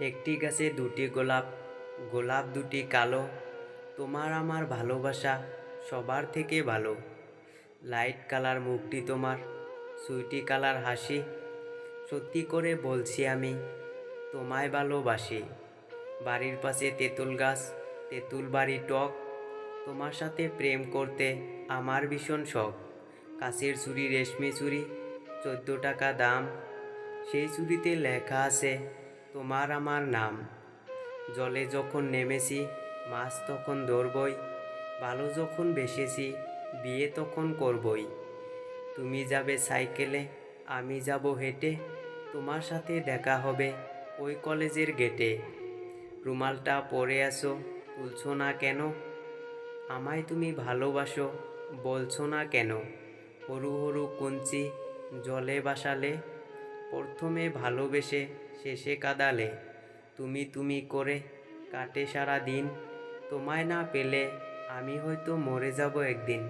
একটি গাছে দুটি গোলাপ গোলাপ দুটি কালো। তোমার আমার ভালোবাসা সবার থেকে ভালো। লাইট কালার মুখটি তোমার, সুইটি কালার হাসি। সত্যি করে বলছি আমি, তোমায় ভালোবাসি। বাড়ির পাশে তেঁতুল গাছ, তেঁতুল বাড়ি টক। তোমার সাথে প্রেম করতে আমার ভীষণ শখ। কাছের চুরি, রেশমি চুরি, চোদ্দ টাকা দাম। সেই চুরিতে লেখা আছে তোমার আমার নাম। জলে যখন নেমেছি, মাছ তখন ধরবই ভালো যখন বেসেছি, বিয়ে তখন করবই। তুমি যাবে সাইকেলে, আমি যাব হেঁটে, তোমার সাথে দেখা হবে ওই কলেজের গেটে। রুমালটা পরে আসো তুলছো না কেন? আমায় তুমি ভালোবাসো, বলছো না কেন? হরু হরু কুঞ্চি, জলে বাসালে প্রথমে ভালোবেসে শেষে কাদালে। তুমি তুমি করে কাটে সারা দিন তোমায় না পেলে আমি হয়তো মরে যাব একদিন।